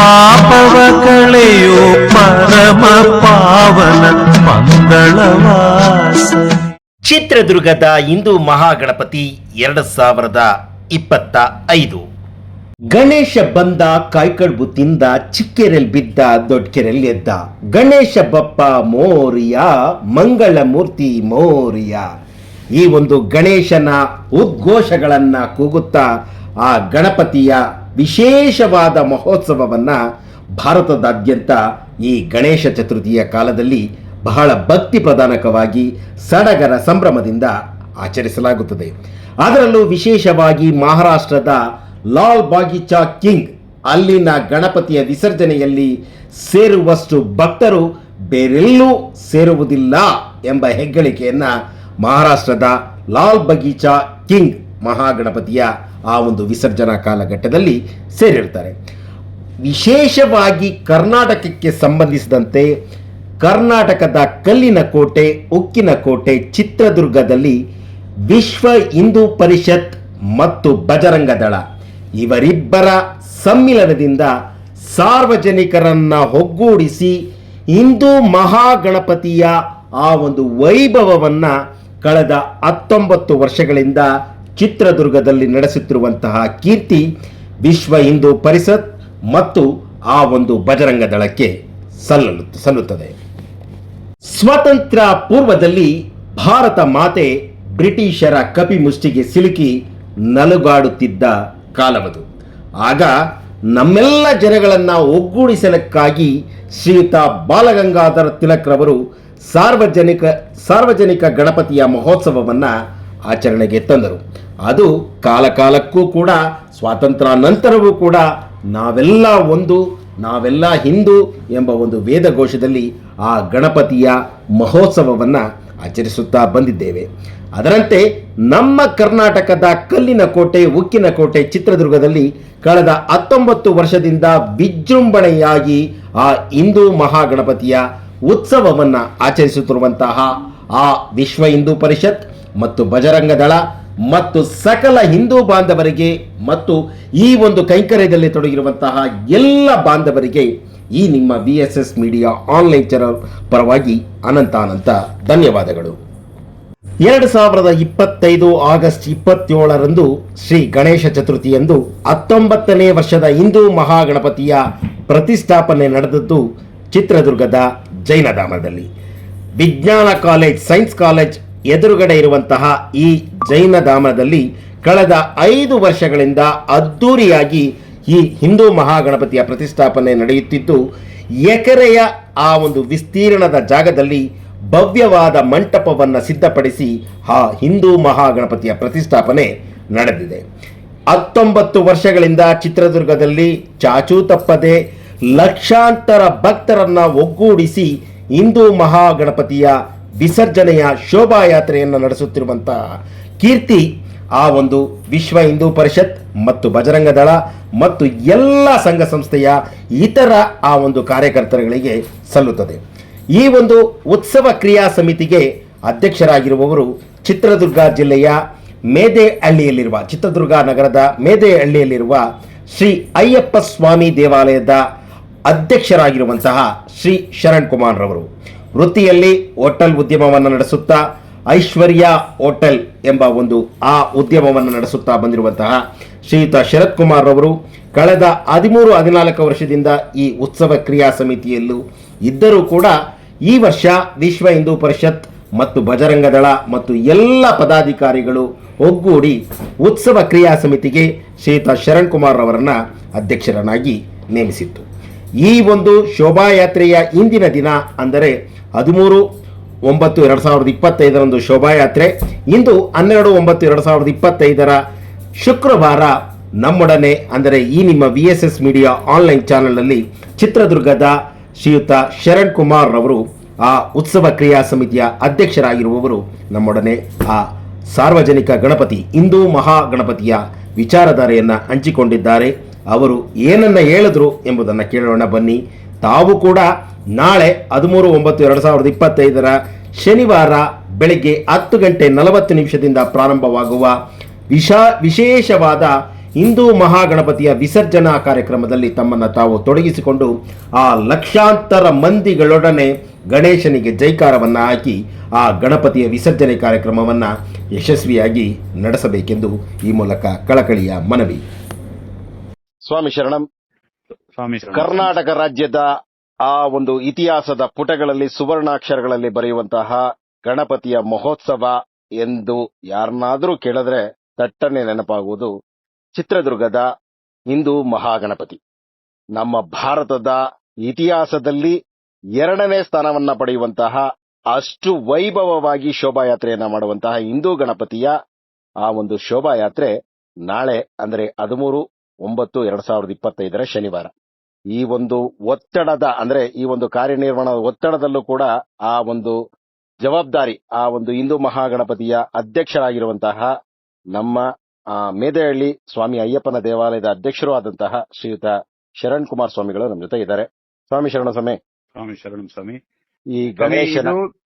ಪಾಪವ ಕಳೆಯೋ ಪರಮ ಪಾವನ ಮಂಗಳವಾಸ. ಚಿತ್ರದುರ್ಗದ ಹಿಂದೂ ಮಹಾಗಣಪತಿ ಎರಡು ಸಾವಿರದ ಇಪ್ಪತ್ತ ಐದು. ಗಣೇಶ ಬಂದ ಕಾಯ್ಕಡ್ಬು ತಿಂದ ಚಿಕ್ಕೆರೆಲ್ ಬಿದ್ದ ದೊಡ್ಕೆರೆಲ್ ಎದ್ದ. ಗಣೇಶ ಬಪ್ಪ ಮೋರಿಯ, ಮಂಗಳ ಮೂರ್ತಿ ಮೋರಿಯ. ಈ ಒಂದು ಗಣೇಶನ ಉದ್ಘೋಷಗಳನ್ನ ಕೂಗುತ್ತಾ ಆ ಗಣಪತಿಯ ವಿಶೇಷವಾದ ಮಹೋತ್ಸವವನ್ನು ಭಾರತದಾದ್ಯಂತ ಈ ಗಣೇಶ ಚತುರ್ಥಿಯ ಕಾಲದಲ್ಲಿ ಬಹಳ ಭಕ್ತಿ ಪ್ರಧಾನಕವಾಗಿ ಸಡಗರ ಸಂಭ್ರಮದಿಂದ ಆಚರಿಸಲಾಗುತ್ತದೆ. ಅದರಲ್ಲೂ ವಿಶೇಷವಾಗಿ ಮಹಾರಾಷ್ಟ್ರದ ಲಾಲ್ ಬಾಗಿಚಾ ಕಿಂಗ್ ಅಲ್ಲಿನ ಗಣಪತಿಯ ವಿಸರ್ಜನೆಯಲ್ಲಿ ಸೇರುವಷ್ಟು ಭಕ್ತರು ಬೇರೆಲ್ಲೂ ಸೇರುವುದಿಲ್ಲ ಎಂಬ ಹೆಗ್ಗಳಿಕೆಯನ್ನು ಮಹಾರಾಷ್ಟ್ರದ ಲಾಲ್ ಬಗೀಚಾ ಕಿಂಗ್ ಮಹಾಗಣಪತಿಯ ಆ ಒಂದು ವಿಸರ್ಜನಾ ಕಾಲಘಟ್ಟದಲ್ಲಿ ಸೇರಿರ್ತಾರೆ. ವಿಶೇಷವಾಗಿ ಕರ್ನಾಟಕಕ್ಕೆ ಸಂಬಂಧಿಸಿದಂತೆ ಕರ್ನಾಟಕದ ಕಲ್ಲಿನ ಕೋಟೆ, ಉಕ್ಕಿನ ಕೋಟೆ, ಚಿತ್ರದುರ್ಗದಲ್ಲಿ ವಿಶ್ವ ಹಿಂದೂ ಪರಿಷತ್ ಮತ್ತು ಬಜರಂಗ ದಳ ಇವರಿಬ್ಬರ ಸಮ್ಮಿಲನದಿಂದ ಸಾರ್ವಜನಿಕರನ್ನ ಒಗ್ಗೂಡಿಸಿ ಹಿಂದೂ ಮಹಾಗಣಪತಿಯ ಆ ಒಂದು ವೈಭವವನ್ನು ಕಳೆದ ಹತ್ತೊಂಬತ್ತು ವರ್ಷಗಳಿಂದ ಚಿತ್ರದುರ್ಗದಲ್ಲಿ ನಡೆಸುತ್ತಿರುವಂತಹ ಕೀರ್ತಿ ವಿಶ್ವ ಹಿಂದೂ ಪರಿಷತ್ ಮತ್ತು ಆ ಒಂದು ಬಜರಂಗ ದಳಕ್ಕೆ ಸಲ್ಲಲು ಸಲ್ಲುತ್ತದೆ. ಸ್ವಾತಂತ್ರ್ಯ ಪೂರ್ವದಲ್ಲಿ ಭಾರತ ಮಾತೆ ಬ್ರಿಟಿಷರ ಕಪಿ ಮುಷ್ಟಿಗೆ ಸಿಲುಕಿ ನಲುಗಾಡುತ್ತಿದ್ದ ಕಾಲವದು. ಆಗ ನಮ್ಮೆಲ್ಲ ಜನಗಳನ್ನು ಒಗ್ಗೂಡಿಸಲಕ್ಕಾಗಿ ಶ್ರೀಯುತ ಬಾಲಗಂಗಾಧರ ತಿಲಕ್ರವರು ಸಾರ್ವಜನಿಕ ಸಾರ್ವಜನಿಕ ಗಣಪತಿಯ ಮಹೋತ್ಸವವನ್ನ ಆಚರಣೆಗೆ ತಂದರು. ಅದು ಕಾಲಕಾಲಕ್ಕೂ ಕೂಡ ಸ್ವಾತಂತ್ರ್ಯ ನಂತರವೂ ಕೂಡ ನಾವೆಲ್ಲ ಒಂದು, ನಾವೆಲ್ಲ ಹಿಂದೂ ಎಂಬ ಒಂದು ವೇದಘೋಷದಲ್ಲಿ ಆ ಗಣಪತಿಯ ಮಹೋತ್ಸವವನ್ನು ಆಚರಿಸುತ್ತಾ ಬಂದಿದ್ದೇವೆ. ಅದರಂತೆ ನಮ್ಮ ಕರ್ನಾಟಕದ ಕಲ್ಲಿನ ಕೋಟೆ, ಉಕ್ಕಿನ ಕೋಟೆ ಚಿತ್ರದುರ್ಗದಲ್ಲಿ ಕಳೆದ ಹತ್ತೊಂಬತ್ತು ವರ್ಷದಿಂದ ವಿಜೃಂಭಣೆಯಾಗಿ ಆ ಹಿಂದೂ ಮಹಾಗಣಪತಿಯ ಉತ್ಸವವನ್ನು ಆಚರಿಸುತ್ತಿರುವಂತಹ ಆ ವಿಶ್ವ ಹಿಂದೂ ಪರಿಷತ್ ಮತ್ತು ಬಜರಂಗ ದಳ ಮತ್ತು ಸಕಲ ಹಿಂದೂ ಬಾಂಧವರಿಗೆ ಮತ್ತು ಈ ಒಂದು ಕೈಂಕರ್ಯದಲ್ಲಿ ತೊಡಗಿರುವಂತಹ ಎಲ್ಲ ಬಾಂಧವರಿಗೆ ಈ ನಿಮ್ಮ V S S media online channel ಪರವಾಗಿ ಅನಂತ ಅನಂತ ಧನ್ಯವಾದಗಳು. ಎರಡು ಸಾವಿರದ ಇಪ್ಪತ್ತೈದು ಆಗಸ್ಟ್ ಇಪ್ಪತ್ತೇಳರಂದು ಶ್ರೀ ಗಣೇಶ ಚತುರ್ಥಿಯಂದು ಹತ್ತೊಂಬತ್ತನೇ ವರ್ಷದ ಹಿಂದೂ ಮಹಾಗಣಪತಿಯ ಪ್ರತಿಷ್ಠಾಪನೆ ನಡೆದದ್ದು ಚಿತ್ರದುರ್ಗದ ಜೈನಧಾಮದಲ್ಲಿ. ವಿಜ್ಞಾನ ಕಾಲೇಜ್, ಸೈನ್ಸ್ ಕಾಲೇಜ್ ಎದುರುಗಡೆ ಇರುವಂತಹ ಈ ಜೈನ ಧಾಮದಲ್ಲಿ ಕಳೆದ ಐದು ವರ್ಷಗಳಿಂದ ಅದ್ಧೂರಿಯಾಗಿ ಈ ಹಿಂದೂ ಮಹಾಗಣಪತಿಯ ಪ್ರತಿಷ್ಠಾಪನೆ ನಡೆಯುತ್ತಿದ್ದು, ಎಕರೆಯ ಆ ಒಂದು ವಿಸ್ತೀರ್ಣದ ಜಾಗದಲ್ಲಿ ಭವ್ಯವಾದ ಮಂಟಪವನ್ನು ಸಿದ್ಧಪಡಿಸಿ ಆ ಹಿಂದೂ ಮಹಾಗಣಪತಿಯ ಪ್ರತಿಷ್ಠಾಪನೆ ನಡೆದಿದೆ. ಹತ್ತೊಂಬತ್ತು ವರ್ಷಗಳಿಂದ ಚಿತ್ರದುರ್ಗದಲ್ಲಿ ಚಾಚೂ ತಪ್ಪದೆ ಲಕ್ಷಾಂತರ ಭಕ್ತರನ್ನ ಒಗ್ಗೂಡಿಸಿ ಹಿಂದೂ ಮಹಾಗಣಪತಿಯ ವಿಸರ್ಜನೆಯ ಶೋಭಾಯಾತ್ರೆಯನ್ನು ನಡೆಸುತ್ತಿರುವಂತಹ ಕೀರ್ತಿ, ಆ ಒಂದು ವಿಶ್ವ ಹಿಂದೂ ಪರಿಷತ್ ಮತ್ತು ಬಜರಂಗ ದಳ ಮತ್ತು ಎಲ್ಲ ಸಂಘ ಸಂಸ್ಥೆಯ ಇತರ ಆ ಒಂದು ಕಾರ್ಯಕರ್ತರುಗಳಿಗೆ ಸಲ್ಲುತ್ತದೆ. ಈ ಒಂದು ಉತ್ಸವ ಕ್ರಿಯಾ ಸಮಿತಿಗೆ ಅಧ್ಯಕ್ಷರಾಗಿರುವವರು ಚಿತ್ರದುರ್ಗ ಜಿಲ್ಲೆಯ ಮೇದೆಹಳ್ಳಿಯಲ್ಲಿರುವ, ಚಿತ್ರದುರ್ಗ ನಗರದ ಮೇದೆಹಳ್ಳಿಯಲ್ಲಿರುವ ಶ್ರೀ ಅಯ್ಯಪ್ಪ ಸ್ವಾಮಿ ದೇವಾಲಯದ ಅಧ್ಯಕ್ಷರಾಗಿರುವಂತಹ ಶ್ರೀ ಶರಣ್ ಕುಮಾರ್ ರವರು ವೃತ್ತಿಯಲ್ಲಿ ಹೋಟೆಲ್ ಉದ್ಯಮವನ್ನು ನಡೆಸುತ್ತಾ ಐಶ್ವರ್ಯ ಹೋಟೆಲ್ ಎಂಬ ಒಂದು ಆ ಉದ್ಯಮವನ್ನು ನಡೆಸುತ್ತಾ ಬಂದಿರುವಂತಹ ಶ್ರೀಯುತ ಶರತ್ ಕುಮಾರ್ ರವರು ಕಳೆದ ಹದಿಮೂರು ಹದಿನಾಲ್ಕು ವರ್ಷದಿಂದ ಈ ಉತ್ಸವ ಕ್ರಿಯಾ ಸಮಿತಿಯಲ್ಲೂ ಇದ್ದರೂ ಕೂಡ ಈ ವರ್ಷ ವಿಶ್ವ ಹಿಂದೂ ಪರಿಷತ್ ಮತ್ತು ಬಜರಂಗ ದಳ ಮತ್ತು ಎಲ್ಲ ಪದಾಧಿಕಾರಿಗಳು ಒಗ್ಗೂಡಿ ಉತ್ಸವ ಕ್ರಿಯಾ ಸಮಿತಿಗೆ ಶ್ರೀಯುತ ಶರಣ್ ಕುಮಾರ್ ಅವರನ್ನು ಅಧ್ಯಕ್ಷರನ್ನಾಗಿ ನೇಮಿಸಿತ್ತು. ಈ ಒಂದು ಶೋಭಾಯಾತ್ರೆಯ ಇಂದಿನ ದಿನ ಅಂದರೆ ಹದಿಮೂರು ಒಂಬತ್ತು ಎರಡು ಸಾವಿರದ ಇಪ್ಪತ್ತೈದರಂದು ಶೋಭಾಯಾತ್ರೆ. ಇಂದು ಹನ್ನೆರಡು ಒಂಬತ್ತು ಎರಡು ಸಾವಿರದ ಇಪ್ಪತ್ತೈದರ ಶುಕ್ರವಾರ ನಮ್ಮೊಡನೆ ಅಂದರೆ ಈ ನಿಮ್ಮ V S S media online ಚಾನಲ್ನಲ್ಲಿ ಚಿತ್ರದುರ್ಗದ ಶ್ರೀಯುತ ಶರಣ್ ಕುಮಾರ್ ರವರು, ಆ ಉತ್ಸವ ಕ್ರಿಯಾ ಸಮಿತಿಯ ಅಧ್ಯಕ್ಷರಾಗಿರುವವರು ನಮ್ಮೊಡನೆ ಆ ಸಾರ್ವಜನಿಕ ಗಣಪತಿ, ಹಿಂದೂ ಮಹಾಗಣಪತಿಯ ವಿಚಾರಧಾರೆಯನ್ನು ಹಂಚಿಕೊಂಡಿದ್ದಾರೆ. ಅವರು ಏನನ್ನ ಹೇಳಿದ್ರು ಎಂಬುದನ್ನು ಕೇಳೋಣ ಬನ್ನಿ. ತಾವು ಕೂಡ ನಾಳೆ ಹದಿಮೂರು, ಒಂಬತ್ತು, ಎರಡು ಸಾವಿರದ ಇಪ್ಪತ್ತೈದರ ಶನಿವಾರ ಬೆಳಗ್ಗೆ ಹತ್ತು ಗಂಟೆ ನಲವತ್ತು ನಿಮಿಷದಿಂದ ಪ್ರಾರಂಭವಾಗುವ ವಿಶಾ, ವಿಶೇಷವಾದ ಹಿಂದೂ ಮಹಾಗಣಪತಿಯ ವಿಸರ್ಜನಾ ಕಾರ್ಯಕ್ರಮದಲ್ಲಿ ತಮ್ಮನ್ನು ತಾವು ತೊಡಗಿಸಿಕೊಂಡು ಆ ಲಕ್ಷಾಂತರ ಮಂದಿಗಳೊಡನೆ ಗಣೇಶನಿಗೆ ಜೈಕಾರವನ್ನು ಹಾಕಿ ಆ ಗಣಪತಿಯ ವಿಸರ್ಜನೆ ಕಾರ್ಯಕ್ರಮವನ್ನು ಯಶಸ್ವಿಯಾಗಿ ನಡೆಸಬೇಕೆಂದು ಈ ಮೂಲಕ ಕಳಕಳಿಯ ಮನವಿ. ಸ್ವಾಮಿ ಶರಣಂ. ಸ್ವಾಮಿ. ಕರ್ನಾಟಕ ರಾಜ್ಯದ ಆ ಒಂದು ಇತಿಹಾಸದ ಪುಟಗಳಲ್ಲಿ ಸುವರ್ಣಾಕ್ಷರಗಳಲ್ಲಿ ಬರೆಯುವಂತಹ ಗಣಪತಿಯ ಮಹೋತ್ಸವ ಎಂದು ಯಾರನ್ನಾದರೂ ಕೇಳಿದ್ರೆ ತಟ್ಟನೆ ನೆನಪಾಗುವುದು. ಚಿತ್ರದುರ್ಗದ ಹಿಂದೂ ಮಹಾಗಣಪತಿ. ನಮ್ಮ ಭಾರತದ ಇತಿಹಾಸದಲ್ಲಿ ಎರಡನೇ ಸ್ಥಾನವನ್ನ ಪಡೆಯುವಂತಹ ಅಷ್ಟು ವೈಭವವಾಗಿ ಶೋಭಾಯಾತ್ರೆಯನ್ನ ಮಾಡುವಂತಹ ಹಿಂದೂ ಗಣಪತಿಯ ಆ ಒಂದು ಶೋಭಾಯಾತ್ರೆ ನಾಳೆ ಅಂದ್ರೆ ಹದಿಮೂರು ಒಂಬತ್ತು ಎರಡ್ ಸಾವಿರದ ಇಪ್ಪತ್ತೈದರ ಶನಿವಾರ. ಈ ಒಂದು ಒತ್ತಡದ ಅಂದ್ರೆ ಈ ಒಂದು ಕಾರ್ಯನಿರ್ವಹಣದ ಒತ್ತಡದಲ್ಲೂ ಕೂಡ ಆ ಒಂದು ಜವಾಬ್ದಾರಿ ಆ ಒಂದು ಹಿಂದೂ ಮಹಾಗಣಪತಿಯ ಅಧ್ಯಕ್ಷರಾಗಿರುವಂತಹ ನಮ್ಮ ಮೇದೆಹಳ್ಳಿ ಸ್ವಾಮಿ ಅಯ್ಯಪ್ಪನ ದೇವಾಲಯದ ಅಧ್ಯಕ್ಷರೂ ಆದಂತಹ ಶ್ರೀಯುತ ಶರಣ್ ಕುಮಾರ್ ಸ್ವಾಮಿಗಳು ನಮ್ಮ ಜೊತೆ ಇದ್ದಾರೆ. ಸ್ವಾಮಿ ಶರಣ ಸ್ವಾಮಿ. ಸ್ವಾಮಿ ಶರಣ ಸ್ವಾಮಿ. ಈ ಗಣೇಶನ ಇದು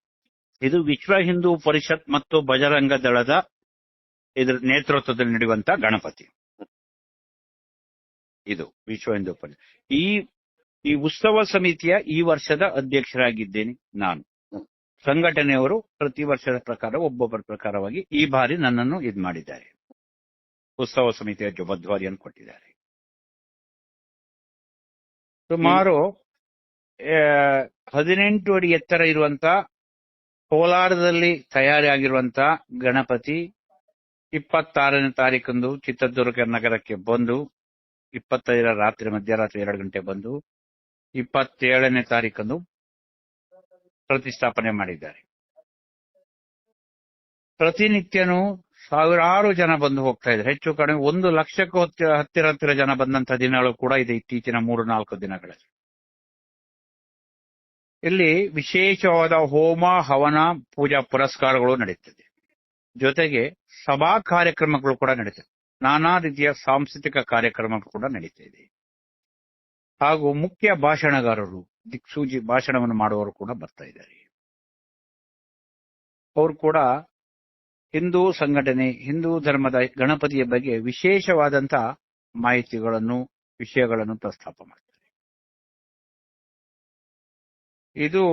ಇದು ವಿಶ್ವ ಹಿಂದೂ ಪರಿಷತ್ ಮತ್ತು ಬಜರಂಗ ದಳದ ಇದರ ನೇತೃತ್ವದಲ್ಲಿ ನಡೆಯುವಂತಹ ಗಣಪತಿ. ಇದು ವಿಶ್ವ ಹಿಂದೂ ಪರಿಷತ್ ಈ ಈ ಉತ್ಸವ ಸಮಿತಿಯ ಈ ವರ್ಷದ ಅಧ್ಯಕ್ಷರಾಗಿದ್ದೇನೆ ನಾನು. ಸಂಘಟನೆಯವರು ಪ್ರತಿ ವರ್ಷದ ಪ್ರಕಾರ ಒಬ್ಬೊಬ್ಬರ ಪ್ರಕಾರವಾಗಿ ಈ ಬಾರಿ ನನ್ನನ್ನು ಇದು ಮಾಡಿದ್ದಾರೆ. ಉತ್ಸವ ಸಮಿತಿಯ ಜವಾಬ್ದಾರಿಯನ್ನು ಕೊಟ್ಟಿದ್ದಾರೆ. ಸುಮಾರು ಹದಿನೆಂಟು ಅಡಿ ಎತ್ತರ ಇರುವಂತ ಕೋಲಾರದಲ್ಲಿ ತಯಾರಿಯಾಗಿರುವಂತ ಗಣಪತಿ ಇಪ್ಪತ್ತಾರನೇ ತಾರೀಕಂದು ಚಿತ್ರದುರ್ಗ ನಗರಕ್ಕೆ ಬಂದು ಇಪ್ಪತ್ತೈದರ ರಾತ್ರಿ ಮಧ್ಯರಾತ್ರಿ ಎರಡು ಗಂಟೆ ಬಂದು ಇಪ್ಪತ್ತೇಳನೇ ತಾರೀಕಂದು ಪ್ರತಿಷ್ಠಾಪನೆ ಮಾಡಿದ್ದಾರೆ. ಪ್ರತಿನಿತ್ಯನೂ ಸಾವಿರಾರು ಜನ ಬಂದು ಹೋಗ್ತಾ ಇದ್ದಾರೆ. ಹೆಚ್ಚು ಕಡಿಮೆ ಒಂದು ಲಕ್ಷಕ್ಕೂ ಹತ್ತಿರ ಹತ್ತಿರ ಜನ ಬಂದಂತ ದಿನಗಳು ಕೂಡ ಇದೆ ಇತ್ತೀಚಿನ ಮೂರು ನಾಲ್ಕು ದಿನಗಳಲ್ಲಿ. ಇಲ್ಲಿ ವಿಶೇಷವಾದ ಹೋಮ, ಹವನ, ಪೂಜಾ ಪುರಸ್ಕಾರಗಳು ನಡೆಯುತ್ತದೆ ಜೊತೆಗೆ ಸಭಾ ಕಾರ್ಯಕ್ರಮಗಳು ಕೂಡ ನಡೀತದೆ. ನಾನಾ ರೀತಿಯ ಸಾಂಸ್ಕೃತಿಕ ಕಾರ್ಯಕ್ರಮಗಳು ಕೂಡ ನಡೀತಾ ಇದೆ. ಹಾಗೂ ಮುಖ್ಯ ಭಾಷಣಗಾರರು ದಿಕ್ಸೂಜಿ ಭಾಷಣವನ್ನು ಮಾಡುವವರು ಕೂಡ ಬರ್ತಾ ಇದ್ದಾರೆ. ಅವರು ಕೂಡ ಹಿಂದೂ ಸಂಘಟನೆ, ಹಿಂದೂ ಧರ್ಮದ ಗಣಪತಿಯ ಬಗ್ಗೆ ವಿಶೇಷವಾದಂತ ಮಾಹಿತಿಗಳನ್ನು, ವಿಷಯಗಳನ್ನು ಪ್ರಸ್ತಾಪ ಮಾಡ್ತಾರೆ. ಇದು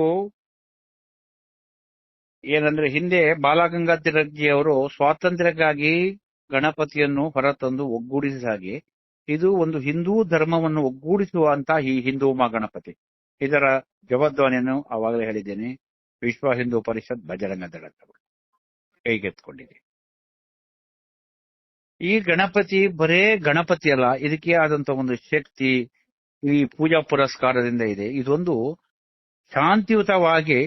ಏನಂದ್ರೆ ಹಿಂದೆ ಬಾಲಗಂಗಾಧರಜಿಯವರು ಸ್ವಾತಂತ್ರ್ಯಕ್ಕಾಗಿ ಗಣಪತಿಯನ್ನು ಹೊರತಂದು ಒಗ್ಗೂಡಿಸಿದ ಹಾಗೆ, ಇದು ಒಂದು ಹಿಂದೂ ಧರ್ಮವನ್ನು ಒಗ್ಗೂಡಿಸುವಂತ ಈ ಹಿಂದೂ ಗಣಪತಿ ಇದರ ಜವಾಬ್ದಾರಿಯನ್ನು ಆವಾಗಲೇ ಹೇಳಿದ್ದೇನೆ. ವಿಶ್ವ ಹಿಂದೂ ಪರಿಷತ್ ಬಜರಂಗ ದಳ ಕೈಗೆತ್ಕೊಂಡಿದೆ ಈ ಗಣಪತಿ ಬರೇ ಗಣಪತಿ ಅಲ್ಲ, ಇದಕ್ಕೆ ಆದಂತ ಒಂದು ಶಕ್ತಿ ಈ ಪೂಜಾ ಪುರಸ್ಕಾರದಿಂದ ಇದೆ. ಇದೊಂದು ಶಾಂತಿಯುತವಾಗಿ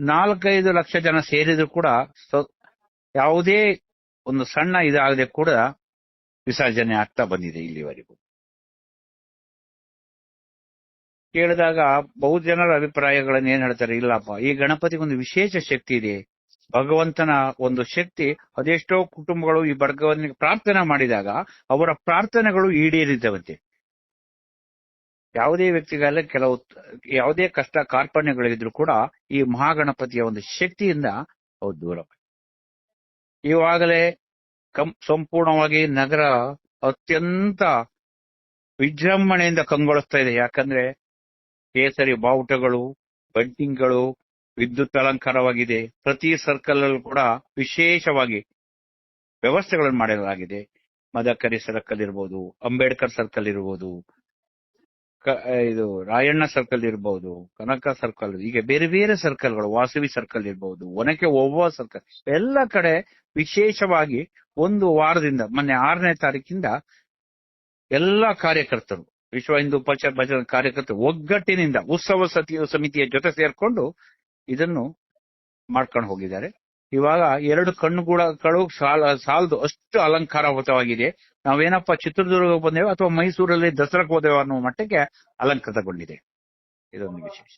ನಾಲ್ಕೈದು ಲಕ್ಷ ಜನ ಸೇರಿದ್ರು ಕೂಡ ಯಾವುದೇ ಒಂದು ಸಣ್ಣ ಇದಾಗದೆ ಕೂಡ ವಿಸರ್ಜನೆ ಆಗ್ತಾ ಬಂದಿದೆ ಇಲ್ಲಿವರೆಗೂ. ಕೇಳಿದಾಗ ಬಹು ಜನರ ಅಭಿಪ್ರಾಯಗಳನ್ನು ಏನ್ ಹೇಳ್ತಾರೆ, ಇಲ್ಲಪ್ಪ, ಈ ಗಣಪತಿಗೆ ಒಂದು ವಿಶೇಷ ಶಕ್ತಿ ಇದೆ. ಭಗವಂತನ ಒಂದು ಶಕ್ತಿ, ಅದೆಷ್ಟೋ ಕುಟುಂಬಗಳು ಈ ಭಗವಂತನಿಗೆ ಪ್ರಾರ್ಥನೆ ಮಾಡಿದಾಗ ಅವರ ಪ್ರಾರ್ಥನೆಗಳು ಈಡೇರಿದ್ದವಂತೆ ಯಾವುದೇ ವ್ಯಕ್ತಿಗಲ್ಲ ಕೆಲವು ಯಾವುದೇ ಕಷ್ಟ ಕಾರ್ಪಣ್ಯಗಳಿದ್ರು ಕೂಡ ಈ ಮಹಾಗಣಪತಿಯ ಒಂದು ಶಕ್ತಿಯಿಂದ ಅವು ದೂರ ಇವಾಗಲೇ ಕಂ ಸಂಪೂರ್ಣವಾಗಿ ನಗರ ಅತ್ಯಂತ ವಿಜೃಂಭಣೆಯಿಂದ ಕಂಗೊಳಿಸ್ತಾ ಇದೆ. ಯಾಕಂದ್ರೆ ಕೇಸರಿ ಬಾವುಟಗಳು ಬಂಟಿಂಗ್ಗಳು ವಿದ್ಯುತ್ ಅಲಂಕಾರವಾಗಿದೆ. ಪ್ರತಿ ಸರ್ಕಲ್ ಅಲ್ಲೂ ಕೂಡ ವಿಶೇಷವಾಗಿ ವ್ಯವಸ್ಥೆಗಳನ್ನು ಮಾಡಲಾಗಿದೆ. ಮದಕರಿ ಸರ್ಕಲ್ ಇರ್ಬೋದು, ಅಂಬೇಡ್ಕರ್ ಸರ್ಕಲ್ ಇರ್ಬೋದು ಇದು ರಾಯಣ್ಣ ಸರ್ಕಲ್ ಇರಬಹುದು ಕನಕ ಸರ್ಕಲ್ ಹೀಗೆ ಬೇರೆ ಬೇರೆ ಸರ್ಕಲ್ಗಳು ವಾಸವಿ ಸರ್ಕಲ್ ಇರಬಹುದು ಒನಕೆ ಒಬ್ಬ ಸರ್ಕಲ್ ಎಲ್ಲ ಕಡೆ ವಿಶೇಷವಾಗಿ ಒಂದು ವಾರದಿಂದ, ಮೊನ್ನೆ ಆರನೇ ತಾರೀಕಿಂದ ಎಲ್ಲ ಕಾರ್ಯಕರ್ತರು, ವಿಶ್ವ ಹಿಂದೂ ಪರಿಷತ್ ಭಜನ ಕಾರ್ಯಕರ್ತರು ಒಗ್ಗಟ್ಟಿನಿಂದ, ಉತ್ಸವ ಸಮಿತಿಯ ಜೊತೆ ಸೇರ್ಕೊಂಡು ಇದನ್ನು ಮಾಡ್ಕೊಂಡು ಹೋಗಿದ್ದಾರೆ. ಇವಾಗ ಎರಡು ಕಣ್ಣುಗಳು ಸಾಲ, ಸಾಲದು ಅಷ್ಟು ಅಲಂಕಾರಯುತವಾಗಿದೆ ನಾವೇನಪ್ಪ ಚಿತ್ರದುರ್ಗ ಬಂದೇವೋ ಅಥವಾ ಮೈಸೂರಲ್ಲಿ ದಸರಾಕ್ ಹೋದೇವ ಅನ್ನೋ ಮಟ್ಟಕ್ಕೆ ಅಲಂಕೃತಗೊಂಡಿದೆ. ಇದೊಂದು ವಿಶೇಷ.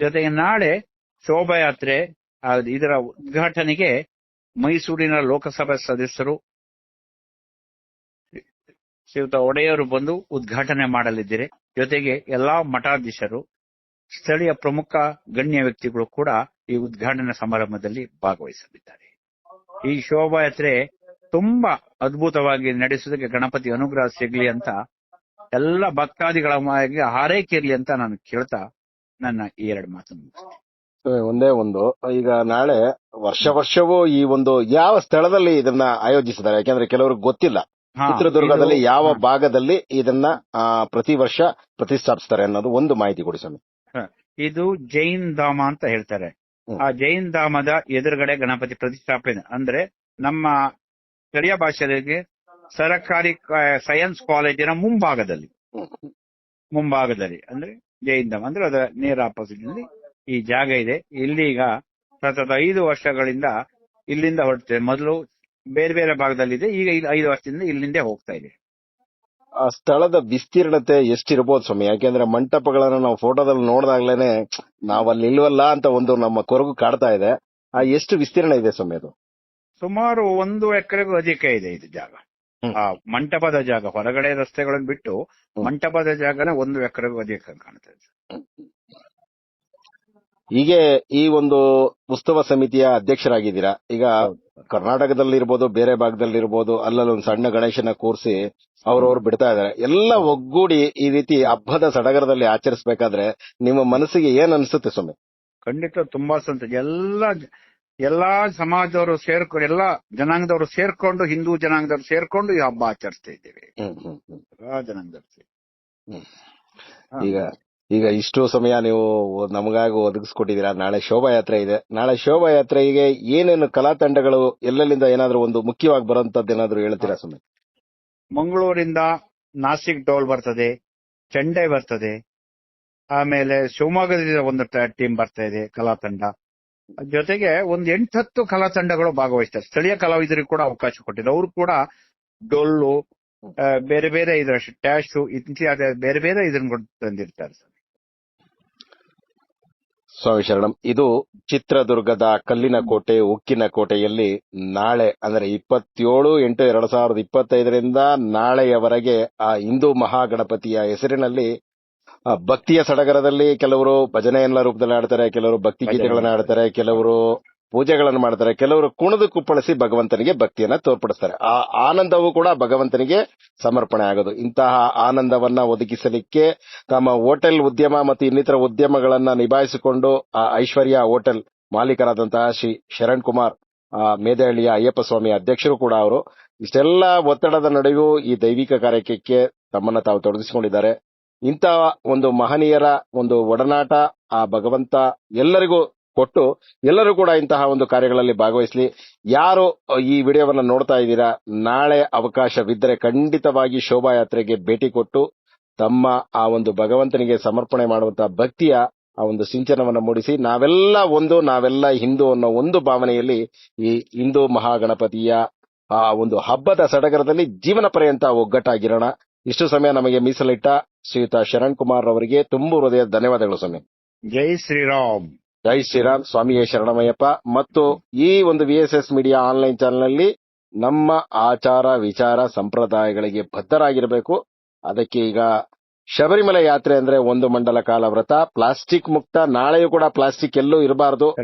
ಜೊತೆಗೆ ನಾಳೆ ಶೋಭಾಯಾತ್ರೆ ಇದರ ಉದ್ಘಾಟನೆಗೆ ಮೈಸೂರಿನ ಲೋಕಸಭಾ ಸದಸ್ಯರು, ಶ್ರೀಯುತ ಒಡೆಯರು ಬಂದು ಉದ್ಘಾಟನೆ ಮಾಡಲಿದ್ದಾರೆ. ಜೊತೆಗೆ ಎಲ್ಲಾ ಮಠಾಧೀಶರು, ಸ್ಥಳೀಯ ಪ್ರಮುಖ ಗಣ್ಯ ವ್ಯಕ್ತಿಗಳು ಕೂಡ ಈ ಉದ್ಘಾಟನಾ ಸಮಾರಂಭದಲ್ಲಿ ಭಾಗವಹಿಸಲಿದ್ದಾರೆ. ಈ ಶೋಭಾಯಾತ್ರೆ ತುಂಬಾ ಅದ್ಭುತವಾಗಿ ನಡೆಸೋದಕ್ಕೆ ಗಣಪತಿ ಅನುಗ್ರಹ ಸಿಗ್ಲಿ ಅಂತ ಎಲ್ಲ ಭಕ್ತಾದಿಗಳ ಮಾಗೆ ಹಾರೈಕೆ ಇರ್ಲಿ ಅಂತ ನಾನು ಕೇಳ್ತಾ ನನ್ನ ಈ ಎರಡು ಮಾತನ್ನು. ಒಂದೇ ಒಂದು. ಈಗ ನಾಳೆ ವರ್ಷ ವರ್ಷವೂ ಈ ಒಂದು ಯಾವ ಸ್ಥಳದಲ್ಲಿ ಇದನ್ನ ಆಯೋಜಿಸಿದ್ದಾರೆ? ಯಾಕಂದ್ರೆ ಕೆಲವ್ರಿಗೆ ಗೊತ್ತಿಲ್ಲ. ಚಿತ್ರದುರ್ಗದಲ್ಲಿ ಯಾವ ಭಾಗದಲ್ಲಿ ಇದನ್ನ ಪ್ರತಿ ವರ್ಷ ಪ್ರತಿಷ್ಠಾಪಿಸ್ತಾರೆ ಅನ್ನೋದು ಒಂದು ಮಾಹಿತಿ ಕೊಡಿ ಸ್ವಾಮಿ. ಇದು ಜೈನ್ ಧಾಮ ಅಂತ ಹೇಳ್ತಾರೆ. ಆ ಜೈನ್ ಧಾಮದ ಎದುರುಗಡೆ ಗಣಪತಿ ಪ್ರತಿಷ್ಠಾಪನೆ ಅಂದ್ರೆ ನಮ್ಮ ಸ್ಥಳೀಯ ಭಾಷೆಗೆ ಸರಕಾರಿ ಸೈನ್ಸ್ ಕಾಲೇಜಿನ ಮುಂಭಾಗದಲ್ಲಿ. ಮುಂಭಾಗದಲ್ಲಿ, ಅಂದ್ರೆ ಜೈನ್ ಧಾಮ ಅಂದ್ರೆ ಅದರ ನೇರ ಆಪೋಸಿಟ್ನಲ್ಲಿ ಈ ಜಾಗ ಇದೆ. ಇಲ್ಲಿ ಈಗ ಸತತ ಐದು ವರ್ಷಗಳಿಂದ ಇಲ್ಲಿಂದ ಹೊರಡ್ತೇವೆ ಮೊದಲು ಬೇರೆ ಬೇರೆ ಭಾಗದಲ್ಲಿದೆ ಈಗ ಐದು ವರ್ಷದಿಂದ ಇಲ್ಲಿಂದ ಹೋಗ್ತಾ ಇದೆ. ಆ ಸ್ಥಳದ ವಿಸ್ತೀರ್ಣತೆ ಎಷ್ಟಿರಬಹುದು ಸ್ವಾಮಿ? ಯಾಕೆಂದ್ರೆ ಮಂಟಪಗಳನ್ನ ನಾವು ಫೋಟೋದಲ್ಲಿ ನೋಡಿದಾಗ್ಲೇನೆ ನಾವಲ್ಲಿ ಇಲ್ವಲ್ಲ ಅಂತ ಒಂದು ನಮ್ಮ ಕೊರಗು ಕಾಡ್ತಾ ಇದೆ. ಆ ಎಷ್ಟು ವಿಸ್ತೀರ್ಣ ಇದೆ ಸ್ವಾಮಿ ಅದು? ಸುಮಾರು ಒಂದು ಎಕರೆಗೂ ಅಧಿಕ ಇದೆ ಇದು ಜಾಗ. ಆ ಮಂಟಪದ ಜಾಗ ಹೊರಗಡೆ ರಸ್ತೆಗಳನ್ನು ಬಿಟ್ಟು ಮಂಟಪದ ಜಾಗನ ಒಂದು ಎಕರೆಗೂ ಅಧಿಕ ಇದೆ. ಹೀಗೆ ಈ ಒಂದು ಉತ್ಸವ ಸಮಿತಿಯ ಅಧ್ಯಕ್ಷರಾಗಿದ್ದೀರಾ? ಈಗ ಕರ್ನಾಟಕದಲ್ಲಿ ಇರ್ಬೋದು ಬೇರೆ ಭಾಗದಲ್ಲಿ ಇರ್ಬೋದು ಅಲ್ಲಲ್ಲಿ ಒಂದು ಸಣ್ಣ ಗಣೇಶನ ಕೂರಿಸಿ ಅವ್ರವ್ರು ಬಿಡ್ತಾ ಇದಾರೆ ಎಲ್ಲ ಒಗ್ಗೂಡಿ ಈ ರೀತಿ ಹಬ್ಬದ ಸಡಗರದಲ್ಲಿ ಆಚರಿಸಬೇಕಾದ್ರೆ ನಿಮ್ಮ ಮನಸ್ಸಿಗೆ ಏನ್ ಅನ್ಸುತ್ತೆ ಸ್ವಾಮಿ? ಖಂಡಿತ ತುಂಬಾ ಸಂತೋಷ. ಎಲ್ಲ ಎಲ್ಲಾ ಸಮಾಜದವರು ಸೇರ್ಕೊಂಡು ಎಲ್ಲಾ ಜನಾಂಗದವರು ಸೇರ್ಕೊಂಡು ಹಿಂದೂ ಜನಾಂಗದವರು ಸೇರ್ಕೊಂಡು ಈ ಹಬ್ಬ ಆಚರಿಸ್ತಾ ಇದ್ದೇವೆ. ಎಲ್ಲಾ ಜನಾಂಗದವರು. ಈಗ ಈಗ ಇಷ್ಟು ಸಮಯ ನೀವು ನಮಗಾಗಿ ಒದಗಿಸ್ಕೊಟ್ಟಿದ್ದೀರಾ. ನಾಳೆ ಶೋಭಾಯಾತ್ರೆ ಇದೆ. ನಾಳೆ ಶೋಭಾಯಾತ್ರೆಗೆ ಏನೇನು ಕಲಾ ತಂಡಗಳು ಎಲ್ಲೆಲ್ಲಿಂದ ಏನಾದ್ರೂ ಒಂದು ಮುಖ್ಯವಾಗಿ ಬರುವಂತದ್ದು ಏನಾದ್ರು ಹೇಳ್ತೀರಾ ಸುಮ್ಮನೆ ಮಂಗಳೂರಿಂದ ನಾಸಿಕ್ ಡೋಲ್ ಬರ್ತದೆ ಚೆಂಡೆ ಬರ್ತದೆ ಆಮೇಲೆ ಶಿವಮೊಗ್ಗದಿಂದ ಒಂದು ಟೀಮ್ ಬರ್ತಾ ಇದೆ ಕಲಾ ತಂಡ. ಜೊತೆಗೆ ಒಂದ್ ಎಂಟತ್ತು ಕಲಾ ತಂಡಗಳು ಭಾಗವಹಿಸ್ತಾರೆ. ಸ್ಥಳೀಯ ಕಲಾವಿದರಿಗೆ ಕೂಡ ಅವಕಾಶ ಕೊಟ್ಟಿದ್ದಾರೆ. ಅವರು ಕೂಡ ಡೊಳ್ಳು ಬೇರೆ ಬೇರೆ ಇದ್ರ ಟ್ಯಾಶು, ಇತ್ಯಾದಿ ಬೇರೆ ಬೇರೆ ಇದನ್ನ ತಂದಿರ್ತಾರೆ ಸರ್. ಸ್ವಾಮಿ ಶರಣಂ, ಇದು ಚಿತ್ರದುರ್ಗದ ಕಲ್ಲಿನ ಕೋಟೆ, ಉಕ್ಕಿನ ಕೋಟೆಯಲ್ಲಿ ನಾಳೆ, ಅಂದ್ರೆ ಇಪ್ಪತ್ತೇಳು ಎಂಟು ಎರಡ್ ಸಾವಿರದ ಇಪ್ಪತ್ತೈದರಿಂದ ನಾಳೆಯವರೆಗೆ ಆ ಹಿಂದೂ ಮಹಾಗಣಪತಿಯ ಹೆಸರಿನಲ್ಲಿ ಭಕ್ತಿಯ ಸಡಗರದಲ್ಲಿ ಕೆಲವರು ಭಜನೆಯನ್ನ ರೂಪದಲ್ಲಿ ಆಡ್ತಾರೆ ಕೆಲವರು ಭಕ್ತಿ ಗೀತೆಗಳನ್ನ ಆಡ್ತಾರೆ ಕೆಲವರು ಪೂಜೆಗಳನ್ನು ಮಾಡ್ತಾರೆ ಕೆಲವರು ಕುಣಿದು ಕುಪ್ಪಳಿಸಿ ಭಗವಂತನಿಗೆ ಭಕ್ತಿಯನ್ನ ತೋರ್ಪಡಿಸ್ತಾರೆ. ಆ ಆನಂದವೂ ಕೂಡ ಭಗವಂತನಿಗೆ ಸಮರ್ಪಣೆ ಆಗೋದು. ಇಂತಹ ಆನಂದವನ್ನ ಒದಗಿಸಲಿಕ್ಕೆ ತಮ್ಮ ಹೋಟೆಲ್ ಉದ್ಯಮ ಮತ್ತು ಇನ್ನಿತರ ಉದ್ಯಮಗಳನ್ನ ನಿಭಾಯಿಸಿಕೊಂಡು ಆ ಐಶ್ವರ್ಯ ಹೋಟೆಲ್ ಮಾಲೀಕರಾದಂತಹ ಶ್ರೀ ಶರಣ್ ಕುಮಾರ್ ಆ, ಮೇದಹಳ್ಳಿಯ ಅಯ್ಯಪ್ಪ ಸ್ವಾಮಿ ಅಧ್ಯಕ್ಷರು ಕೂಡ ಅವರು. ಇಷ್ಟೆಲ್ಲ ಒತ್ತಡದ ನಡುವೆಯೂ ಈ ದೈವಿಕ ಕಾರ್ಯಕ್ಕೆ ತಮ್ಮನ್ನ ತಾವು ತೊಡಗಿಸಿಕೊಂಡಿದ್ದಾರೆ. ಇಂತಹ ಒಂದು ಮಹನೀಯರ ಒಂದು ಒಡನಾಟ ಆ ಭಗವಂತ ಎಲ್ಲರಿಗೂ ಕೊಟ್ಟು ಎಲ್ಲರೂ ಕೂಡ ಇಂತಹ ಒಂದು ಕಾರ್ಯಗಳಲ್ಲಿ ಭಾಗವಹಿಸಲಿ. ಯಾರು ಈ ವಿಡಿಯೋವನ್ನು ನೋಡ್ತಾ ಇದ್ದೀರಾ, ನಾಳೆ ಅವಕಾಶವಿದ್ದರೆ ಖಂಡಿತವಾಗಿ ಶೋಭಾಯಾತ್ರೆಗೆ ಭೇಟಿ ಕೊಟ್ಟು ತಮ್ಮ ಆ ಒಂದು ಭಗವಂತನಿಗೆ ಸಮರ್ಪಣೆ ಮಾಡುವಂತಹ ಭಕ್ತಿಯ ಆ ಒಂದು ಸಿಂಚನವನ್ನು ಮೂಡಿಸಿ, ನಾವೆಲ್ಲ ಒಂದು, ನಾವೆಲ್ಲ ಹಿಂದೂ ಅನ್ನೋ ಒಂದು ಭಾವನೆಯಲ್ಲಿ ಈ ಹಿಂದೂ ಮಹಾಗಣಪತಿಯ ಆ ಒಂದು ಹಬ್ಬದ ಸಡಗರದಲ್ಲಿ ಜೀವನ ಪರ್ಯಂತ ಒಗ್ಗಟ್ಟಾಗಿರೋಣ. ಇಷ್ಟು ಸಮಯ ನಮಗೆ ಮೀಸಲಿಟ್ಟ ಶ್ರೀಯುತ ಶರಣ್ ಕುಮಾರ್ ಅವರಿಗೆ ತುಂಬು ಹೃದಯದ ಧನ್ಯವಾದಗಳು ಸ್ವಾಮಿ. ಜೈ ಶ್ರೀರಾಮ್. ಜೈ ಶ್ರೀರಾಮ್. ಸ್ವಾಮಿಯೇ ಶರಣಮಯ್ಯಪ್ಪ. ಮತ್ತು ಈ ಒಂದು ವಿಎಸ್ಎಸ್ ಮೀಡಿಯಾ ಆನ್ಲೈನ್ ಚಾನೆಲ್ನಲ್ಲಿ ನಮ್ಮ ಆಚಾರ ವಿಚಾರ ಸಂಪ್ರದಾಯಗಳಿಗೆ ಬದ್ಧರಾಗಿರಬೇಕು. ಅದಕ್ಕೆ ಈಗ ಶಬರಿಮಲೆ ಯಾತ್ರೆ ಅಂದ್ರೆ ಒಂದು ಮಂಡಲ ಕಾಲ ವ್ರತ ಪ್ಲಾಸ್ಟಿಕ್ ಮುಕ್ತ ನಾಳೆಯೂ ಕೂಡ ಪ್ಲಾಸ್ಟಿಕ್ ಎಲ್ಲೂ ಇರಬಾರದು.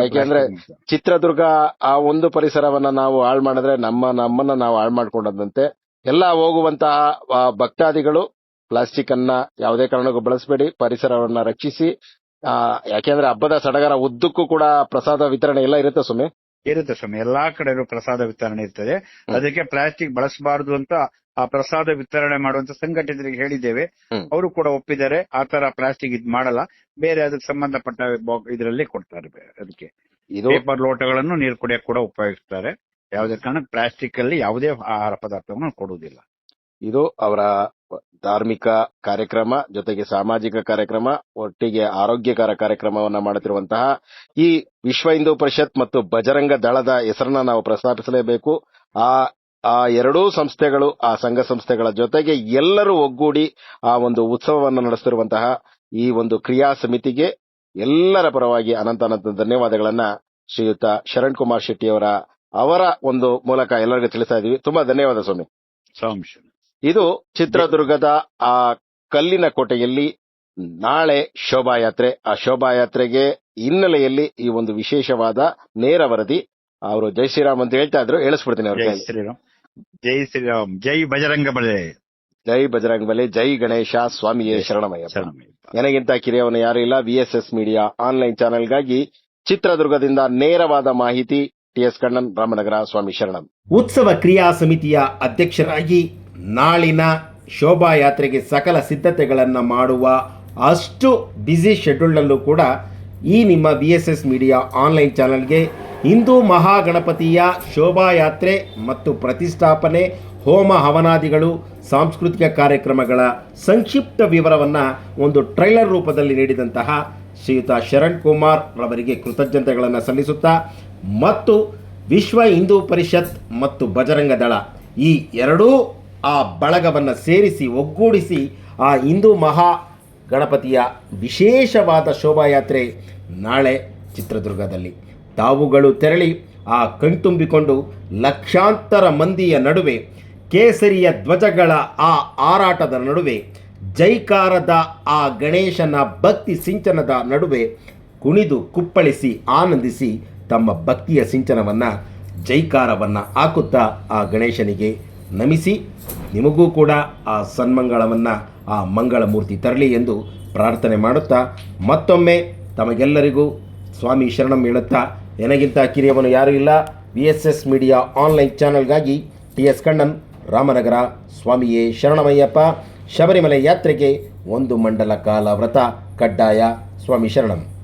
ಯಾಕೆಂದ್ರೆ ಚಿತ್ರದುರ್ಗ ಆ ಒಂದು ಪರಿಸರವನ್ನ ನಾವು ಹಾಳು ಮಾಡಿದ್ರೆ ನಮ್ಮ ನಮ್ಮನ್ನ ನಾವು ಹಾಳು ಮಾಡ್ಕೊಂಡಂತೆ. ಎಲ್ಲ ಹೋಗುವಂತಹ ಭಕ್ತಾದಿಗಳು ಪ್ಲಾಸ್ಟಿಕ್ ಅನ್ನ ಯಾವುದೇ ಕಾರಣಕ್ಕೂ ಬಳಸಬೇಡಿ ಪರಿಸರವನ್ನ ರಕ್ಷಿಸಿ. ಆ, ಯಾಕೆಂದ್ರೆ ಹಬ್ಬದ ಸಡಗರ ಉದ್ದಕ್ಕೂ ಕೂಡ ಪ್ರಸಾದ ವಿತರಣೆ ಎಲ್ಲ ಇರುತ್ತೆ ಸುಮ್ಮನೆ ಇರುತ್ತೆ ಸ್ವಾಮಿ. ಎಲ್ಲಾ ಕಡೆ ಪ್ರಸಾದ ವಿತರಣೆ ಇರ್ತದೆ. ಅದಕ್ಕೆ ಪ್ಲಾಸ್ಟಿಕ್ ಬಳಸಬಾರದು ಅಂತ ಆ ಪ್ರಸಾದ ವಿತರಣೆ ಮಾಡುವಂತ ಸಂಘಟನೆಗಳಿಗೆ ಹೇಳಿದ್ದೇವೆ. ಅವರು ಕೂಡ ಒಪ್ಪಿದ್ದಾರೆ. ಆ ತರ ಪ್ಲಾಸ್ಟಿಕ್ ಇದ್ ಮಾಡಲ್ಲ. ಬೇರೆ ಅದಕ್ಕೆ ಸಂಬಂಧಪಟ್ಟ ಇದರಲ್ಲಿ ಕೊಡ್ತಾರೆ ಅದಕ್ಕೆ. ಇದು ಪೇಪರ್ ಲೋಟಗಳನ್ನು ನೀರು ಕುಡಿಯಕ್ಕೆ ಕೂಡ ಉಪಯೋಗಿಸ್ತಾರೆ. ಯಾವುದೇ ಕಾರಣ ಪ್ಲಾಸ್ಟಿಕ್ ಅಲ್ಲಿ ಯಾವುದೇ ಆಹಾರ ಪದಾರ್ಥವನ್ನು ಕೊಡುವುದಿಲ್ಲ. ಇದು ಅವರ ಧಾರ್ಮಿಕ ಕಾರ್ಯಕ್ರಮ ಜೊತೆಗೆ ಸಾಮಾಜಿಕ ಕಾರ್ಯಕ್ರಮ, ಒಟ್ಟಿಗೆ ಆರೋಗ್ಯಕರ ಕಾರ್ಯಕ್ರಮವನ್ನ ಮಾಡುತ್ತಿರುವಂತಹ ಈ ವಿಶ್ವ ಹಿಂದೂ ಪರಿಷತ್ ಮತ್ತು ಬಜರಂಗ ದಳದ ಹೆಸರನ್ನ ನಾವು ಪ್ರಸ್ತಾಪಿಸಲೇಬೇಕು. ಆ ಆ ಎರಡೂ ಸಂಸ್ಥೆಗಳು, ಆ ಸಂಘ ಸಂಸ್ಥೆಗಳ ಜೊತೆಗೆ ಎಲ್ಲರೂ ಒಗ್ಗೂಡಿ ಆ ಒಂದು ಉತ್ಸವವನ್ನು ನಡೆಸುತ್ತಿರುವಂತಹ ಈ ಒಂದು ಕ್ರಿಯಾ ಸಮಿತಿಗೆ ಎಲ್ಲರ ಪರವಾಗಿ ಅನಂತ ಅನಂತ ಧನ್ಯವಾದಗಳನ್ನ ಶ್ರೀಯುತ ಶರಣ್ ಕುಮಾರ್ ಶೆಟ್ಟಿ ಅವರ ಒಂದು ಮೂಲಕ ಎಲ್ಲರಿಗೂ ತಿಳಿಸ್ತಾ ಇದೀವಿ. ತುಂಬಾ ಧನ್ಯವಾದ ಸ್ವಾಮಿ. ಇದು ಚಿತ್ರದುರ್ಗದ ಆ ಕಲ್ಲಿನ ಕೋಟೆಯಲ್ಲಿ ನಾಳೆ ಶೋಭಾಯಾತ್ರೆ. ಆ ಶೋಭಾಯಾತ್ರೆಗೆ ಹಿನ್ನೆಲೆಯಲ್ಲಿ ಈ ಒಂದು ವಿಶೇಷವಾದ ನೇರ ವರದಿ. ಅವರು ಜೈ ಶ್ರೀರಾಮ್ ಅಂತ ಹೇಳ್ತಾ ಇದ್ರು. ಹೇಳಿಸ್ಬಿಡ್ತೀನಿ ಅವ್ರ ಜೈ ಶ್ರೀರಾಮ್. ಜೈ ಶ್ರೀರಾಮ್. ಜೈ ಬಜರಂಗ ಬಲೆ ಜೈ ಬಜರಂಗ ಬಲೆ ಜೈ ಗಣೇಶ ಸ್ವಾಮಿಯೇ ಶರಣಮಯ್ಯ ಶರಣಮಯ್ಯಪ್ಪ. ನನಗಿಂತ ಕಿರಿಯವನು ಯಾರು ಇಲ್ಲ. ವಿಎಸ್ಎಸ್ ಮೀಡಿಯಾ ಆನ್ಲೈನ್ ಚಾನೆಲ್ಗಾಗಿ ಚಿತ್ರದುರ್ಗದಿಂದ ನೇರವಾದ ಮಾಹಿತಿ ಟಿಎಸ್ ಕಣ್ಣನ್ ರಾಮನಗರ ಸ್ವಾಮಿ ಶರಣಂ. ಉತ್ಸವ ಕ್ರಿಯಾ ಸಮಿತಿಯ ಅಧ್ಯಕ್ಷರಾಗಿ ನಾಳಿನ ಶೋಭಾಯಾತ್ರೆಗೆ ಸಕಲ ಸಿದ್ಧತೆಗಳನ್ನು ಮಾಡುವ ಅಷ್ಟು ಬ್ಯುಸಿ ಶೆಡ್ಯೂಲ್ನಲ್ಲೂ ಕೂಡ ಈ ನಿಮ್ಮ B S S media online ಚಾನಲ್ಗೆ ಹಿಂದೂ ಮಹಾಗಣಪತಿಯ ಶೋಭಾಯಾತ್ರೆ ಮತ್ತು ಪ್ರತಿಷ್ಠಾಪನೆ, ಹೋಮ ಹವನಾದಿಗಳು, ಸಾಂಸ್ಕೃತಿಕ ಕಾರ್ಯಕ್ರಮಗಳ ಸಂಕ್ಷಿಪ್ತ ವಿವರವನ್ನು ಒಂದು ಟ್ರೈಲರ್ ರೂಪದಲ್ಲಿ ನೀಡಿದಂತಹ ಶ್ರೀಯುತ ಶರಣ್ ಕುಮಾರ್ ರವರಿಗೆ ಕೃತಜ್ಞತೆಗಳನ್ನು ಸಲ್ಲಿಸುತ್ತಾ ಮತ್ತು ವಿಶ್ವ ಹಿಂದೂ ಪರಿಷತ್ ಮತ್ತು ಬಜರಂಗ ದಳ ಈ ಎರಡೂ ಆ ಬಳಗವನ್ನು ಸೇರಿಸಿ, ಒಗ್ಗೂಡಿಸಿ ಆ ಹಿಂದೂ ಮಹಾ ಗಣಪತಿಯ ವಿಶೇಷವಾದ ಶೋಭಾಯಾತ್ರೆ ನಾಳೆ ಚಿತ್ರದುರ್ಗದಲ್ಲಿ. ತಾವುಗಳು ತೆರಳಿ ಆ ಕಣ್ತುಂಬಿಕೊಂಡು ಲಕ್ಷಾಂತರ ಮಂದಿಯ ನಡುವೆ, ಕೇಸರಿಯ ಧ್ವಜಗಳ ಆ ಆರಾಟದ ನಡುವೆ, ಜೈಕಾರದ ಆ ಗಣೇಶನ ಭಕ್ತಿ ಸಿಂಚನದ ನಡುವೆ ಕುಣಿದು ಕುಪ್ಪಳಿಸಿ ಆನಂದಿಸಿ ತಮ್ಮ ಭಕ್ತಿಯ ಸಿಂಚನವನ್ನು, ಜೈಕಾರವನ್ನು ಹಾಕುತ್ತಾ ಆ ಗಣೇಶನಿಗೆ ನಮಿಸಿ ನಿಮಗೂ ಕೂಡ ಆ ಸನ್ಮಂಗಳವನ್ನು, ಆ ಮಂಗಳ ಮೂರ್ತಿ ತರಲಿ ಎಂದು ಪ್ರಾರ್ಥನೆ ಮಾಡುತ್ತಾ, ಮತ್ತೊಮ್ಮೆ ತಮಗೆಲ್ಲರಿಗೂ ಸ್ವಾಮಿ ಶರಣಂ ಹೇಳುತ್ತಾ ನನಗಿಂತ ಕಿರಿಯವನು ಯಾರೂ ಇಲ್ಲ. V S S media online ಚಾನಲ್ಗಾಗಿ T S Kannan, Ramanagara, ಸ್ವಾಮಿಯೇ ಶರಣಮಯ್ಯಪ್ಪ. ಶಬರಿಮಲೆ ಯಾತ್ರೆಗೆ ಒಂದು ಮಂಡಲ ಕಾಲ ವ್ರತ ಕಡ್ಡಾಯ, ಸ್ವಾಮಿ ಶರಣಂ.